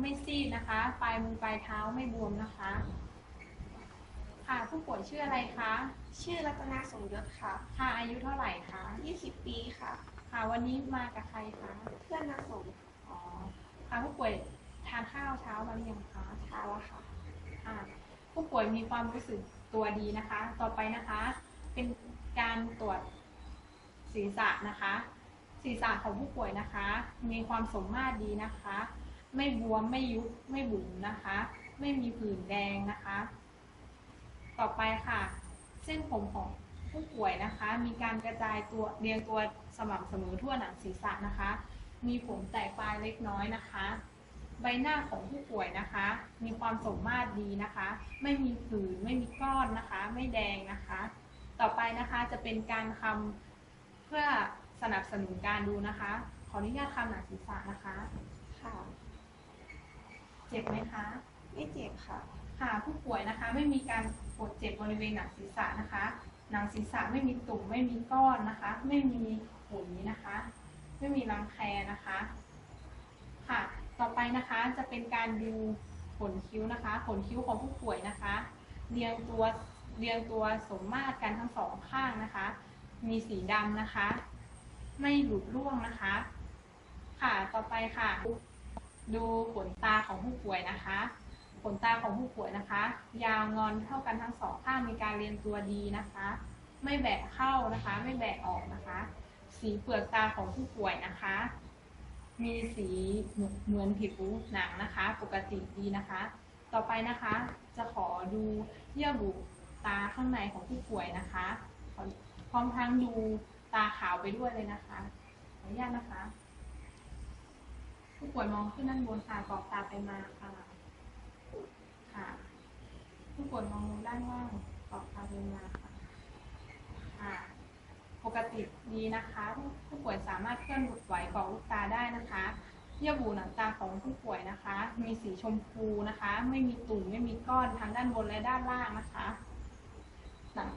ไม่ซีดนะคะ ปลายมือปลายเท้าไม่บวมนะคะ ค่ะผู้ป่วยชื่ออะไรคะ ชื่อรัตนาสมยศค่ะ ค่ะอายุเท่าไหร่คะ20 ปีค่ะ ค่ะวันนี้มากับใครคะเพื่อนนาสมอ๋อค่ะผู้ป่วยทานข้าวเช้ามาหรือยังคะทาแล้วค่ะ ค่ะ ผู้ป่วยมีความรู้สึกตัวดีนะคะ ต่อไปนะคะ เป็นการตรวจศีรษะนะคะ ศีรษะของผู้ป่วยนะคะ มีความสมมาตรดีนะคะ ไม่บวมไม่ยุบไม่บุ๋มนะคะ ไม่มีผื่นแดงนะคะ ต่อไปค่ะ เส้นผมของผู้ป่วยนะคะ มีการกระจายตัวเรียงตัวสม่ำเสมอทั่วหนังศีรษะนะคะ มีผมแตกปลายเล็กน้อยนะคะ ใบหน้าของผู้ป่วยนะคะ มีความสมมาตรดีนะคะ ไม่มีผื่นไม่มีก้อนนะคะ ไม่แดงนะคะ ต่อไปนะคะจะเป็นการคำเพื่อสนับสนุนการดูนะคะ ขออนุญาตคำหนังศีรษะนะคะค่ะ เจ็บไหมคะ ไม่เจ็บค่ะ ค่ะผู้ป่วยนะคะ ไม่มีการปวดเจ็บบริเวณหนังศีรษะนะคะ หนังศีรษะไม่มีตุ่มไม่มีก้อนนะคะ ไม่มีขุยนะคะ ไม่มีรังแคนะคะ ค่ะ ต่อไปนะคะจะเป็นการดูขนคิ้วนะคะ ขนคิ้วของผู้ป่วยนะคะ เรียงตัวเรียงตัวสมมาตรกันทั้งสองข้างนะคะ มีสีดำนะคะ ไม่หลุดร่วงนะคะ ค่ะ ต่อไปค่ะ ดูขนตาของผู้ป่วยนะคะขนตาของผู้ป่วยนะคะ ยาวงอนเท่ากันทั้งสองข้างมีการเรียงตัวดีนะคะ ไม่แบะเข้านะคะ ไม่แบะออกนะคะ สีเปลือกตาของผู้ป่วยนะคะ มีสีเหมือนผิวหนังนะคะ ปกติดีนะคะ ต่อไปนะคะ จะขอดูเยื่อบุตาข้างในของผู้ป่วยนะคะพร้อมทั้งดูตาขาวไปด้วยเลยนะคะขออนุญาตนะคะ ผู้ป่วยมองขึ้นด้านบนค่ะกรอบตาไปมาค่ะ ค่ะ ผู้ป่วยมองลงด้านล่างกรอบตาไปมาค่ะค่ะ ปกติดีนะคะ ผู้ป่วยสามารถเคลื่อนไหวกรอบลูกตาได้นะคะเยื่อบุหนังตาของผู้ป่วยนะคะ มีสีชมพูนะคะ ไม่มีตุ่มไม่มีก้อนทั้งด้านบนและด้านล่างนะคะหนัง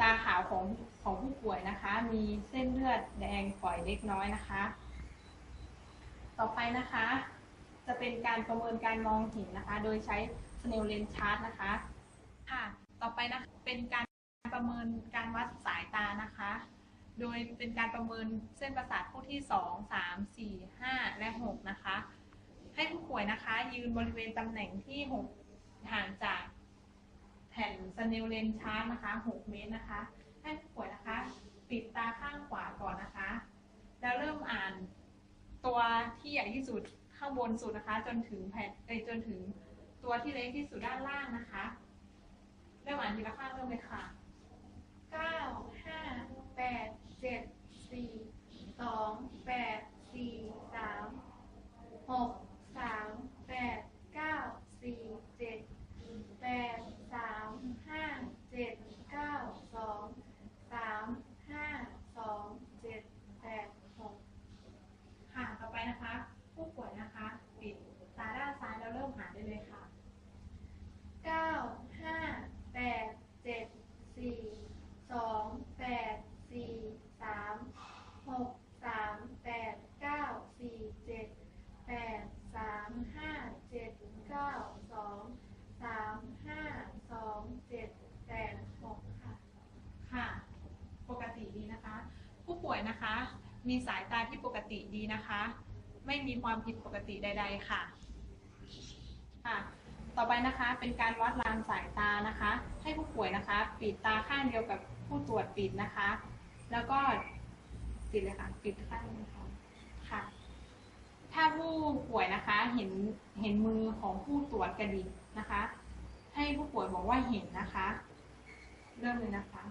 ตาขาวของของผู้ป่วยนะคะ มีเส้นเลือดแดงฝอยเล็กน้อยนะคะ ต่อไปนะคะ จะเป็นการประเมินการมองเห็นนะคะ โดยใช้ Snell Lens Chart นะคะ ค่ะ ต่อไปนะคะเป็นการประเมินการวัดสายตานะคะ โดยเป็นการประเมินเส้นประสาทคู่ที่ 2 3 4 5 และ 6 นะคะ ให้ผู้ป่วยนะคะ ยืนบริเวณตำแหน่งที่ 6 ห่างจากแผ่น Snell Lens Chart นะคะ 6 เมตรนะคะ ให้ผู้ป่วยนะคะ ปิดตาข้างขวาก่อนนะคะ แล้วเริ่มอ่าน ตัวที่ใหญ่ที่สุดข้างบนสุดนะคะ จนถึงแผ่นเอ้ยจนถึงตัวที่เล็กที่สุดด้านล่างนะคะเริ่มอ่านทีละข้างเริ่มเลยค่ะเก้าห้าแปดเจ็ดสี่สองแปดสี่สามหกสามแปดเก้าสี่เจ็ดแปดสามห้าเจ็ดเก้าสองสามห้าสองเจ็ดแปดหก ค่ะ ต่อไปนะคะ ผู้ป่วยนะคะ ปิดตาด้านซ้ายแล้วเริ่มอ่านได้เลยค่ะ เก้าห้าแปดเจ็ดสี่สองแปดสี่สามหกสามแปดเก้าสี่เจ็ดแปดสามห้าเจ็ดเก้าสองสามห้าสองเจ็ดแปดหกค่ะ ค่ะ ปกติดีนะคะ ผู้ป่วย นะคะ มีสายตาที่ปกติดีนะคะ ไม่มีความผิดปกติใด ๆ ค่ะ ค่ะ ต่อไปนะคะเป็นการวัดรางสายตานะคะ ให้ผู้ป่วยนะคะ ปิดตาข้างเดียวกับผู้ตรวจปิดนะคะ แล้วก็ปิดเลยค่ะปิดข้างนึงค่ะค่ะ ถ้าผู้ป่วยนะคะเห็นเห็นมือของผู้ตรวจกระดิกนะคะ ให้ผู้ป่วยบอกว่าเห็นนะคะ เริ่มเลยนะคะ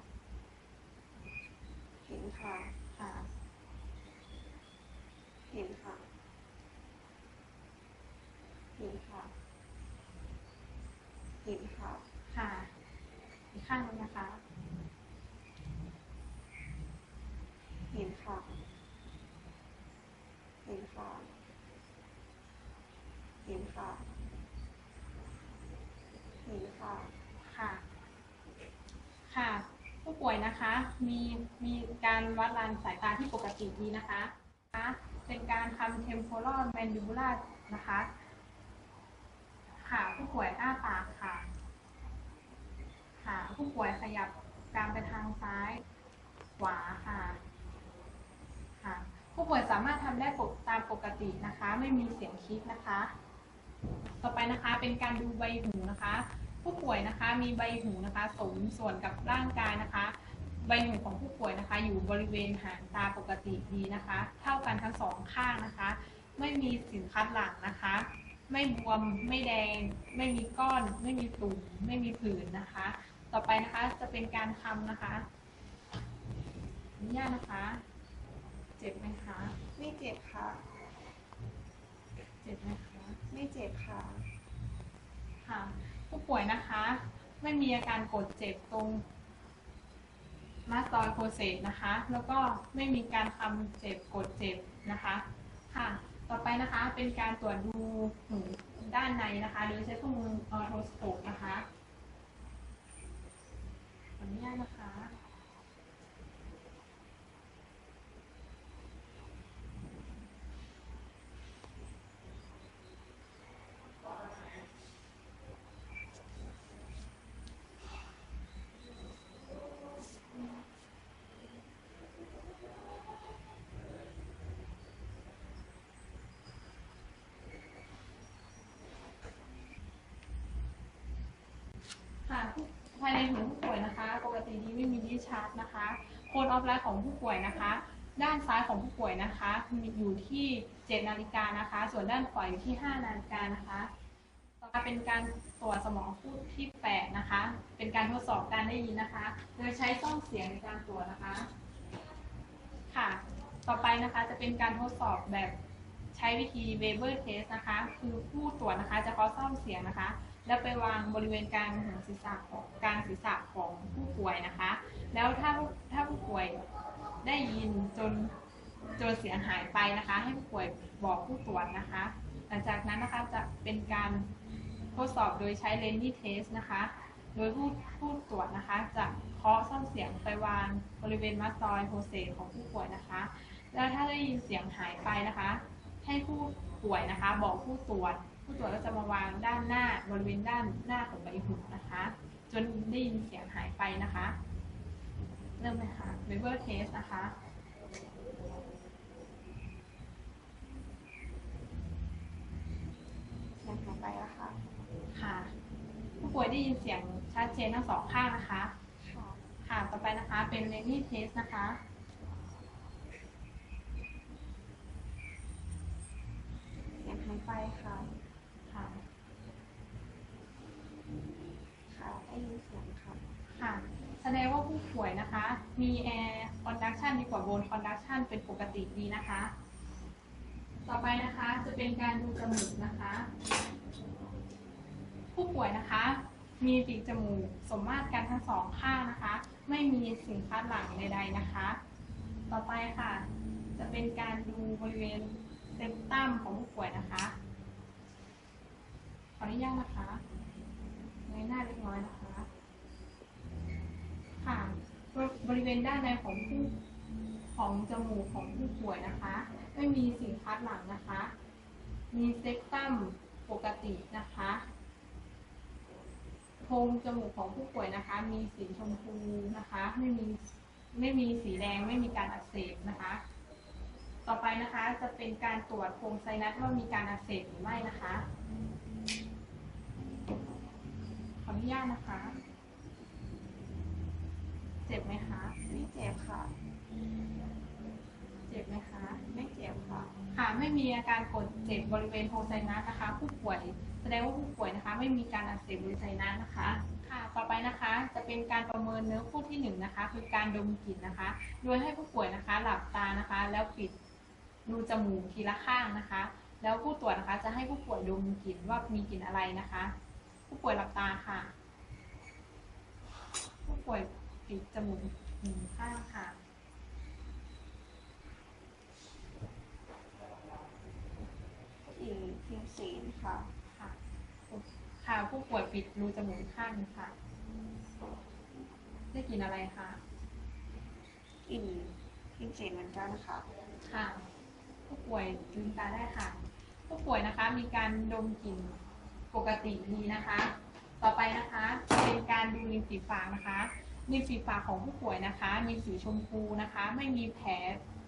เห็นค่ะ ค่ะ เห็นค่ะ เห็นค่ะ เห็นค่ะ ค่ะ อีกข้างนึงนะคะ เห็นค่ะ เห็นค่ะ เห็นค่ะ เห็นค่ะ ค่ะ ค่ะ ผู้ป่วยนะคะ มีมีการวัดรานสายตาที่ปกติดีนะคะนะเป็นการทำ temporal mandibular นะคะ ค่ะ ผู้ป่วยอ้าปากค่ะ ค่ะ ผู้ป่วยขยับกรามไปทางซ้ายขวาค่ะ ค่ะ ผู้ป่วยสามารถทำได้ปกตามปกตินะคะ ไม่มีเสียงคลิกนะคะ ต่อไปนะคะเป็นการดูใบหูนะคะ ผู้ป่วยนะคะมีใบหูนะคะสมส่วนกับร่างกายนะคะ ใบหูของผู้ป่วยนะคะ อยู่บริเวณหางตาปกติดีนะคะ เท่ากันทั้งสองข้างนะคะ ไม่มีสินคัดหลังนะคะ ไม่บวมไม่แดง ไม่มีก้อน ไม่มีตุ่มไม่มีผื่นนะคะ ต่อไปนะคะจะเป็นการทำนะคะอนุญาตนะคะ เจ็บไหมคะ ไม่เจ็บค่ะ เจ็บไหมคะ ไม่เจ็บค่ะ ค่ะ ผู้ป่วยนะคะ ไม่มีอาการกดเจ็บตรง มาสตอยโคเซตนะคะ แล้วก็ไม่มีการทำเจ็บกดเจ็บนะคะค่ะ ต่อไปนะคะเป็นการตรวจดูหูด้านในนะคะ โดยใช้เครื่องมือออโทสโคปนะคะขออนุญาตนะคะผู้ภายในหูผู้ป่วยนะคะ ปกติดีไม่มีดิชาร์จนะคะโคนออฟไลน์ของผู้ป่วยนะคะ ด้านซ้ายของผู้ป่วยนะคะมีอยู่ที่7นาฬิกานะคะ ส่วนด้านขวาอยู่ที่ 5 นาฬิกานะคะต่อมาเป็นการตรวจสมองผู้ที่8นะคะ เป็นการทดสอบการได้ยินนะคะ โดยใช้ซ่องเสียงในการตรวจนะคะ ค่ะ ต่อไปนะคะจะเป็นการทดสอบแบบใช้วิธี Weber test นะคะ คือผู้ตรวจนะคะจะเคาะซ่อมเสียงนะคะ แล้วไปวางบริเวณกลางหัวศีรษะของกลางศีรษะของผู้ป่วยนะคะ แล้วถ้าถ้าผู้ป่วยได้ยินจนจนเสียงหายไปนะคะ ให้ผู้ป่วยบอกผู้ตรวจนะคะ หลังจากนั้นนะคะจะเป็นการทดสอบโดยใช้เลนนี่เทสนะคะ โดยผู้ผู้ตรวจนะคะ จะเคาะซ่อมเสียงไปวางบริเวณมัสซอยโฮเซของผู้ป่วยนะคะ แล้วถ้าได้ยินเสียงหายไปนะคะ ให้ผู้ป่วยนะคะ บอกผู้ตรวจ ผู้ตรวจก็จะมาวางด้านหน้าบริเวณด้านหน้าของใบหูนะคะ จนได้ยินเสียงหายไปนะคะ เริ่มเลยค่ะ Weber test นะคะเสียงหายไปแล้วค่ะ ค่ะ ผู้ป่วยได้ยินเสียงชัดเจนทั้งสองข้างนะคะ ค่ะค่ะต่อไปนะคะเป็น l e n y test นะคะเสียงหายไปค่ะค่ะ ค่ะได้ยินเสียงค่ะ ค่ะ แสดงว่าผู้ป่วยนะคะ มี air conduction ดีกว่า bone conduction เป็นปกติดีนะคะ ต่อไปนะคะจะเป็นการดูจมูกนะคะ ผู้ป่วยนะคะ มีปีกจมูกสมมาตรกันทั้งสองข้างนะคะ ไม่มีสิ่งคัดหลังใดๆนะคะ ต่อไปค่ะ จะเป็นการดูบริเวณเซปตัมของผู้ป่วยนะคะ ขออนุญาตนะคะ ในหน้าเล็กน้อยนะคะค่ะบริเวณด้านในของผู้ของจมูกของผู้ป่วยนะคะ ไม่มีสิ่งคัดหลังนะคะ มีเซปตัมปกตินะคะโพรงจมูกของผู้ป่วยนะคะ มีสีชมพูนะคะ ไม่มีไม่มีสีแดงไม่มีการอักเสบนะคะ ต่อไปนะคะจะเป็นการตรวจโพรงไซนัสว่ามีการอักเสบหรือไม่นะคะ ออนุญาตนะคะ เจ็บไหมคะ ไม่เจ็บค่ะ เจ็บไหมคะ ไม่เจ็บค่ะ ค่ะไม่มีอาการกดเจ็บบริเวณโพรงไซนัสนะคะ ผู้ป่วยแสดงว่าผู้ป่วยนะคะ ไม่มีการอักเสบบริเวณไซนัสนะคะ ค่ะ ต่อไปนะคะ จะเป็นการประเมินเนื้อคู่ที่หนึ่งนะคะ คือการดมกลิ่นนะคะ โดยให้ผู้ป่วยนะคะ หลับตานะคะ แล้วปิดรูจมูกทีละข้างนะคะ แล้วผู้ตรวจนะคะ จะให้ผู้ป่วยดมกลิ่นว่ามีกลิ่นอะไรนะคะ ผู้ป่วยหลับตาค่ะ ผู้ป่วยปิดจมูกหนึ่งข้างค่ะกลิ่นพิมศีลค่ะ ค่ะ ค่ะผู้ป่วยปิดรูจมูกข้างหนึ่งค่ะ ได้กลินอะไรคะกลิ่นพิมศีลเหมือนกันค่ะ ค่ะ ผู้ป่วยลืมตาได้ค่ะ ผู้ป่วยนะคะมีการดมกลิ่น ปกติดีนะคะ ต่อไปนะคะเป็นการดูริมฝีปากนะคะริมฝีปากของผู้ป่วยนะคะ มีสีชมพูนะคะ ไม่มีแผล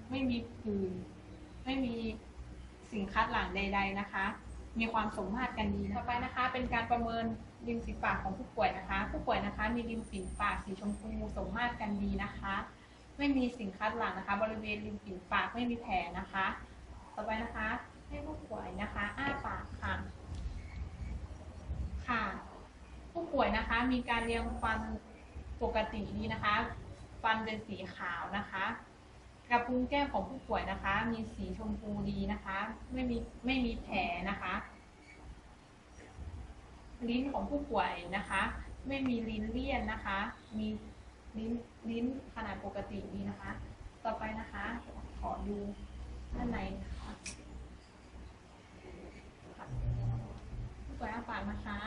ไม่มีผื่นไม่มีสิ่งคัดหลั่งใด ๆนะคะ มีความสมมาตรกันดีต่อไปนะคะ เป็นการประเมินริมฝีปากของผู้ป่วยนะคะ ผู้ป่วยนะคะ มีริมฝีปากสีชมพูสมมาตรกันดีนะคะ ไม่มีสิ่งคัดหลั่งนะคะ บริเวณริมฝีปากไม่มีแผลนะคะ ต่อไปนะคะ ให้ผู้ป่วยนะคะ อ้าปากค่ะ ค่ะ ผู้ป่วยนะคะมีการเรียงฟันปกติดีนะคะ ฟันเป็นสีขาวนะคะกระพุ้งแก้มของผู้ป่วยนะคะ มีสีชมพูดีนะคะ ไม่มีไม่มีแผลนะคะ ลิ้นของผู้ป่วยนะคะ ไม่มีลิ้นเลี่ยนนะคะ มีลิ้นลิ้นขนาดปกติดีนะคะ ต่อไปนะคะ ขอดูด้านในนะคะค่ะ ป่วยอ้าปากนะคะ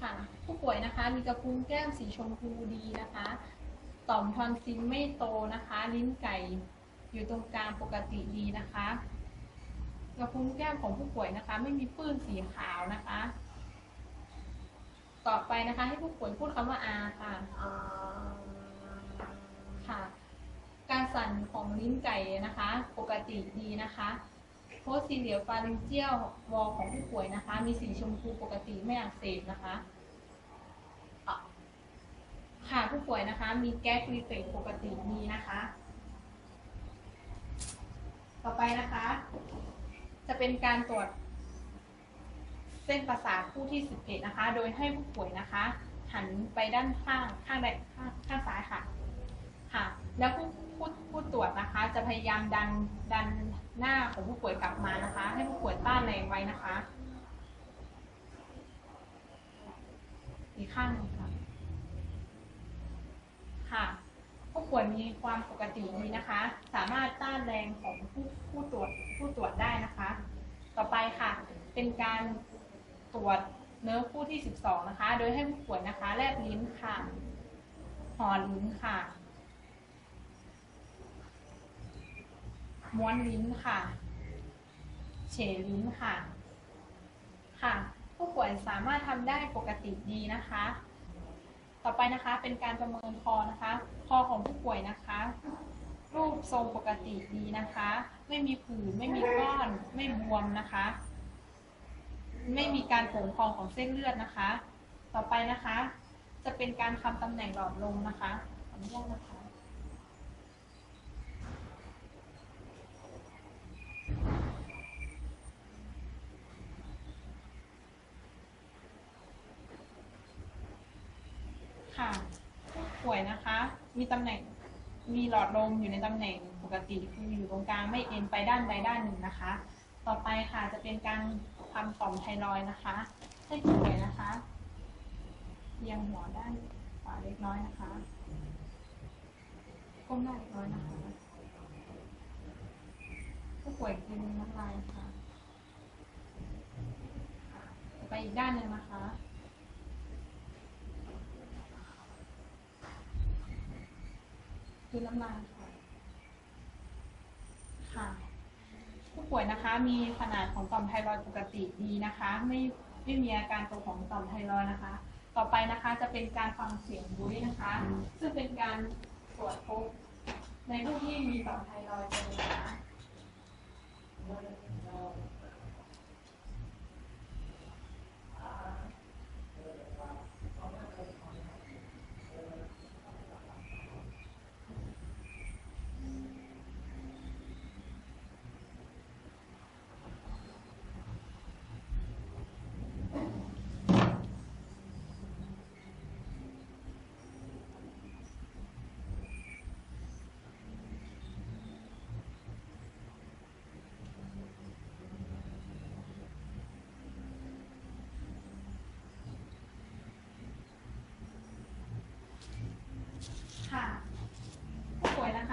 ค่ะ ผู้ป่วยนะคะ มีกระพุ้งแก้มสีชมพูดีนะคะ ต่อมทอนซิลไม่โตนะคะ ลิ้นไก่อยู่ตรงกลางปกติดีนะคะ กระพุ้งแก้มของผู้ป่วยนะคะ ไม่มีปื้นสีขาวนะคะ ต่อไปนะคะให้ผู้ป่วยพูดคำว่าอาค่ะ ค่ะ การสั่นของลิ้นไก่นะคะ ปกติดีนะคะ โพสซีเหลียฟาริงเจียลวอลของผู้ป่วยนะคะ มีสีชมพูปกติไม่อักเสบนะคะค่ะผู้ป่วยนะคะ มีแก๊สรีเฟกปกติดีนะคะ ต่อไปนะคะ จะเป็นการตรวจ เส้นประสาทคู่ที่ 11 นะคะ โดยให้ผู้ป่วยนะคะ หันไปด้านข้างข้างใดข้างข้างซ้ายค่ะ ค่ะ แล้วผู้ผู้ผู้ตรวจนะคะ จะพยายามดันดัน หน้าของผู้ป่วยกลับมานะคะ ให้ผู้ป่วยต้านแรงไว้นะคะอีกข้างนึงค่ะค่ะผู้ป่วยมีความปกติดีนะคะ สามารถต้านแรงของผู้ผู้ตรวจผู้ตรวจได้นะคะ ต่อไปค่ะ เป็นการตรวจเนื้อคู่ที่ 12 นะคะ โดยให้ผู้ป่วยนะคะ แลบลิ้นค่ะห่อลิ้นค่ะ ม้วนลิ้นค่ะ เฉลิ้นค่ะ ค่ะ ผู้ป่วยสามารถทำได้ปกติดีนะคะ ต่อไปนะคะเป็นการประเมินคอนะคะ คอของผู้ป่วยนะคะ รูปทรงปกติดีนะคะ ไม่มีผื่นไม่มีก้อน ไม่บวมนะคะ ไม่มีการโผงพองของเส้นเลือดนะคะ ต่อไปนะคะ จะเป็นการคำตำแหน่งหลอดลมนะคะขออนุญาตนะคะค่ะ ผู้ป่วยนะคะ มีตำแหน่ง มีหลอดลมอยู่ในตำแหน่งปกติคืออยู่ตรงกลางไม่เอ็นไปด้านใดด้านหนึ่งนะคะ ต่อไปค่ะจะเป็นการทำต่อมไทรอยนะคะให้ผู้ป่วยนะคะเอียงหัวด้านขวาเล็กน้อยนะคะก้มหน้าเล็กน้อยนะคะผู้ป่วยกินน้ำลายค่ะต่อไปอีกด้านหนึ่งนะคะ คือน้ำลายค่ะค่ะ ผู้ป่วยนะคะมีขนาดของต่อมไทรอยด์ปกติดีนะคะ ไม่ไม่มีอาการตัวของต่อมไทรอยด์นะคะ ต่อไปนะคะจะเป็นการฟังเสียงบุ้ยนะคะ ซึ่งเป็นการตรวจพบในผู้ที่มีต่อมไทรอยด์เป็นนะคะ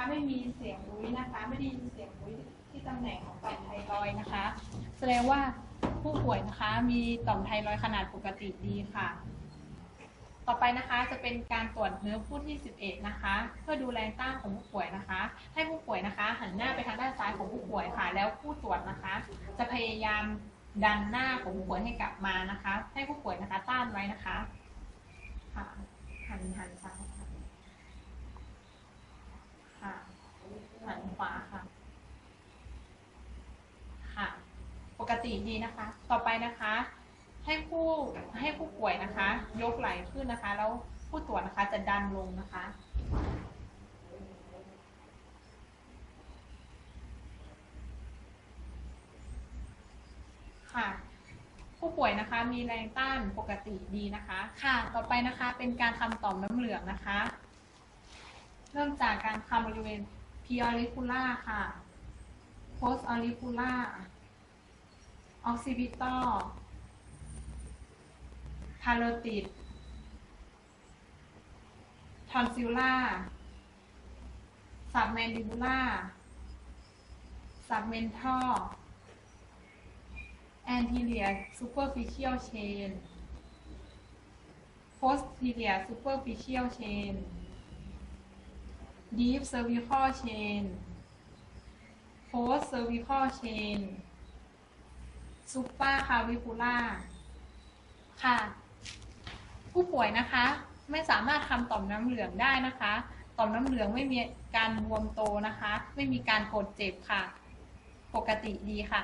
ไม่มีเสียงบุ้ยนะคะ ไม่ได้ยินเสียงบุ้ยที่ตำแหน่งของต่อมไทรอยนะคะ แสดงว่าผู้ป่วยนะคะ มีต่อมไทรอยขนาดปกติดีค่ะ ต่อไปนะคะจะเป็นการตรวจเนื้อผู้ที่ 11 นะคะ เพื่อดูแรงต้านของผู้ป่วยนะคะ ให้ผู้ป่วยนะคะ หันหน้าไปทางด้านซ้ายของผู้ป่วยค่ะ แล้วผู้ตรวจนะคะ จะพยายามดันหน้าของผู้ป่วยให้กลับมานะคะ ให้ผู้ป่วยนะคะต้านไว้นะคะค่ะหันหันซ้ายค่ะค่ะ หันข วาค่ะ ค่ะ ปกติดีนะคะ ต่อไปนะคะ ให้ผู้ให้ผู้ป่วยนะคะ ยกไหล่ขึ้นนะคะ แล้วผู้ตรวจนะคะจะดันลงนะคะ ค่ะผู้ป่วยนะคะมีแรงต้านปกติดีนะคะ ค่ะ ต่อไปนะคะเป็นการทำต่อมน้ำเหลืองนะคะ เริ่มจากการทำบริเวณ กีออริคูล่าค่ะโพสออริคูล่าออกซิบิตอลพาโลติดทอนซิลล่าสับแมนดิบูล่าสับเมนทอลแอนทีเลียซูเปอร์ฟิชเชียลเชนโพสทีเลียซูเปอร์ฟิชเชียลเชน deep cervical chain post cervical chain supra clavicular ค่ะ ผู้ป่วยนะคะไม่สามารถทำต่อมน้ำเหลืองได้นะคะ ต่อมน้ำเหลืองไม่มีการบวมโตนะคะ ไม่มีการกดเจ็บค่ะ ปกติดีค่ะ